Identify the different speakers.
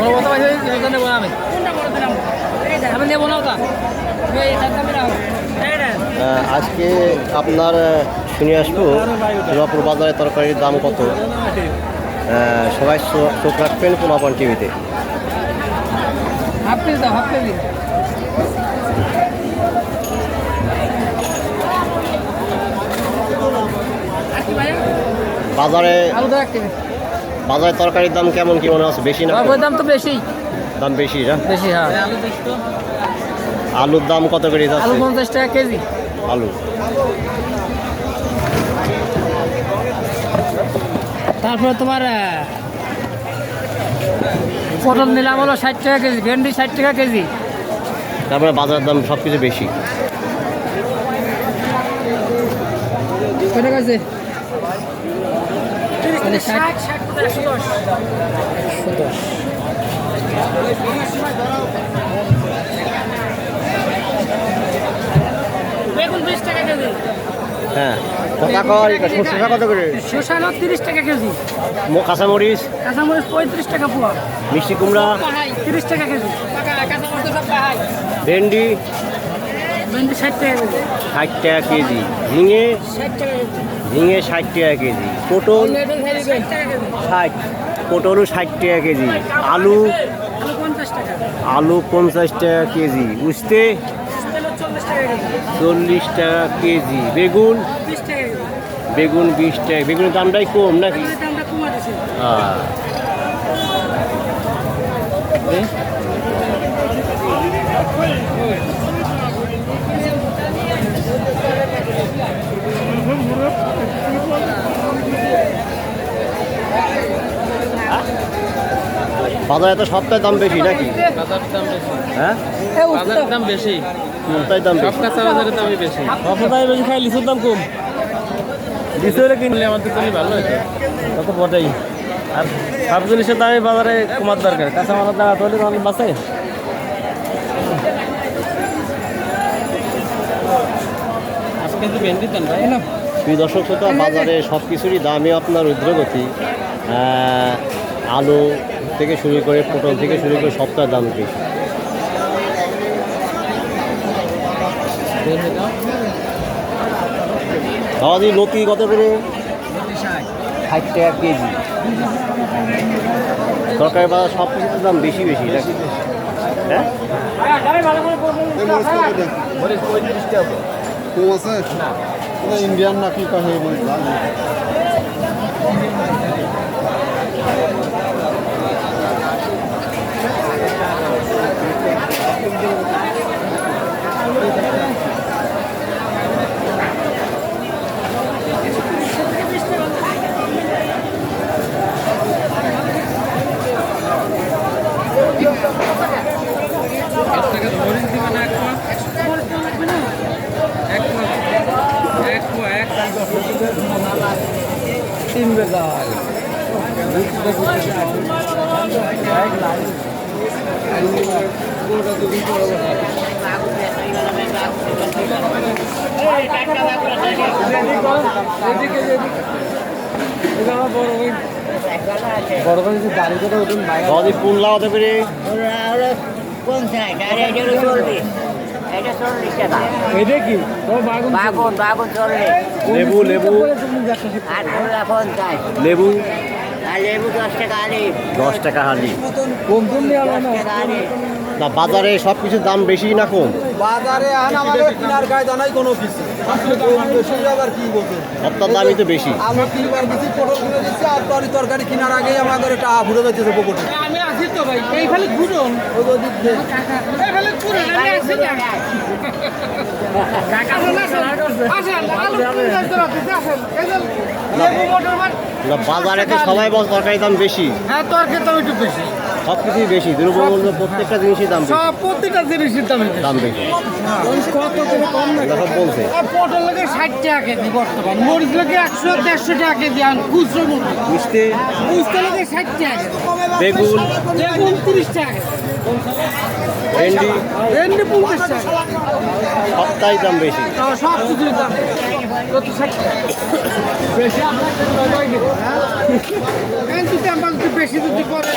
Speaker 1: বড় কথা নেব আমি। আমি নেব না ওটা। এই দামে
Speaker 2: আজকে আপনার শুনে আসব দুর্গাপুর বাজারে তরকারির দাম কত? সবাই চোখ রাখবেন পোলাপন টিভিতে।
Speaker 1: হাফ পিস দাও হাফ কেজি।
Speaker 2: বাজারে বাজারে তরকারির দাম কেমন কি মনে হচ্ছে? বেশি না?
Speaker 1: তরকারির দাম তো বেশি।
Speaker 2: দাম বেশি না?
Speaker 1: বেশি হ্যাঁ।
Speaker 2: আলুর দাম কত করে যাচ্ছে?
Speaker 1: আলু পঞ্চাশ টাকা কেজি।
Speaker 2: আলু।
Speaker 1: তারপরে তোমার পটল নিলাম হলো ষাট টাকা কেজি ভেন্ডি ষাট টাকা কেজি।
Speaker 2: তারপরে বাজারের দাম সব কিছু বেশি
Speaker 1: আছে? মানে ষাট একশো দশ। বেগুন বিশ টাকা কেজি।
Speaker 2: হ্যাঁ শসা কত করে?
Speaker 1: শসা হলো তিরিশ টাকা কেজি।
Speaker 2: কাঁচামরিচ?
Speaker 1: কাঁচামরিচ পঁয়ত্রিশ টাকা পোয়া।
Speaker 2: মিষ্টি কুমড়া?
Speaker 1: তিরিশ টাকা কেজি।
Speaker 2: ভেন্ডি?
Speaker 1: ষাট টাকা কেজি
Speaker 2: ঝিঙে ঝিঙে ষাট টাকা কেজি পটল
Speaker 1: ষাট
Speaker 2: পটলও ষাট টাকা কেজি আলু
Speaker 1: আলু পঞ্চাশ টাকা
Speaker 2: কেজি উস্তে
Speaker 1: চল্লিশ টাকা কেজি
Speaker 2: বেগুন বেগুন বিশ টাকা বেগুনের দামটাই কম নাকি হ্যাঁ বাজারে তো সবটাই দাম বেশি নাকি?
Speaker 3: দাম
Speaker 2: হ্যাঁ?
Speaker 3: বাজারের দাম বেশি।
Speaker 2: দাম বেশি।
Speaker 3: কাঁচা বাজারের দামই বেশি।
Speaker 2: সবটাই বেশি খাই লিচুর দাম কম। লিচু হলে
Speaker 3: কিনলে আমাদের জন্য ভালো হতো।
Speaker 2: তত বটেই। আর সব জিনিসের দামই বাজারে কমার দরকার। কাঁচা মালের দাম তাহলে মানুষ বাঁচে। প্রিয় দর্শক শ্রোতা বাজারে সব কিছুরই দামই আপনার ঊর্ধ্বগতি। আলু থেকে শুরু করে পটল থেকে শুরু করে সবটার দাম বেশি। দাদি লতি কত করে ষাট টাকা কেজি। তরকারি বাজার সব কিছুর দাম বেশি বেশি নাকি হ্যাঁ?
Speaker 4: ইন্ডিয়ান না কি কহে বলি
Speaker 3: মরিচ দিবে না এক পোয়া এক পোয়া এক পোয়া এক
Speaker 1: তিন বেলা বড় যে দাঁড়িয়ে করে উঠুন বাইরে
Speaker 2: দাদাদি পুনলা কত করে
Speaker 5: পঞ্চাশ এটা হলো এটা চল্লিশ টাকা
Speaker 1: এটা কি? বাগুন
Speaker 5: বাগুন বাগুন চল্লিশ
Speaker 2: লেবু। লেবু
Speaker 5: আর পঞ্চাশ।
Speaker 2: লেবু।
Speaker 5: আর লেবু দশ টাকা
Speaker 2: দশ টাকা হালি
Speaker 1: কম কম না
Speaker 5: টাকা
Speaker 2: বাজারে সব কিছুর দাম বেশি না কম?
Speaker 4: বাজারে আন আমাদের কিনার গায়ে জানাই কোনো কিছু। বেশি আবার কি বলতে
Speaker 2: সবটার দামই তো বেশি।
Speaker 4: আলু তিনবার দিচ্ছি পটল কিনে দিচ্ছি আর তরি তরকারি কেনার আগেই আমাদের এটা ঘুরে যাচ্ছে পকেটে।
Speaker 1: আমি আছি তো ভাই এই খালি ঘুরুন।
Speaker 4: ওই যে
Speaker 1: এই খালি ঘুরুন আমি আছি না আসেন আলু পঞ্চাশ দিতে আসেন। এই যে লেবু মোটর মাছ
Speaker 2: না বাজারে তো সবাই বল তরকারির দাম বেশি।
Speaker 1: হ্যাঁ তরকারি দাম একটু বেশি।
Speaker 2: সব কিছুই বেশি দ্রব্যমূল্য প্রত্যেকটা জিনিসের দাম
Speaker 1: সব প্রত্যেকটা জিনিসের দাম
Speaker 2: দাম বেশি।
Speaker 1: কত করে কম না
Speaker 2: সব বলছে।
Speaker 1: পটল লাগে ষাট টাকা কেজি বর্তমান। মরিচ লাগে একশো দেড়শো টাকা কেজি আর খুচরো মুরগি
Speaker 2: মিষ্টি?
Speaker 1: বুঝতে লাগে ষাট টাকা
Speaker 2: বেগুন?
Speaker 1: বেগুন তিরিশ টাকা
Speaker 2: ভেন্ডি।
Speaker 1: ভেন্ডি পঞ্চাশ টাকা।
Speaker 2: সপ্তাহে দাম বেশি।
Speaker 1: সব কিছুর দাম। বেশি হ্যাঁ? হ্যাঁ? বেশি যদি করে।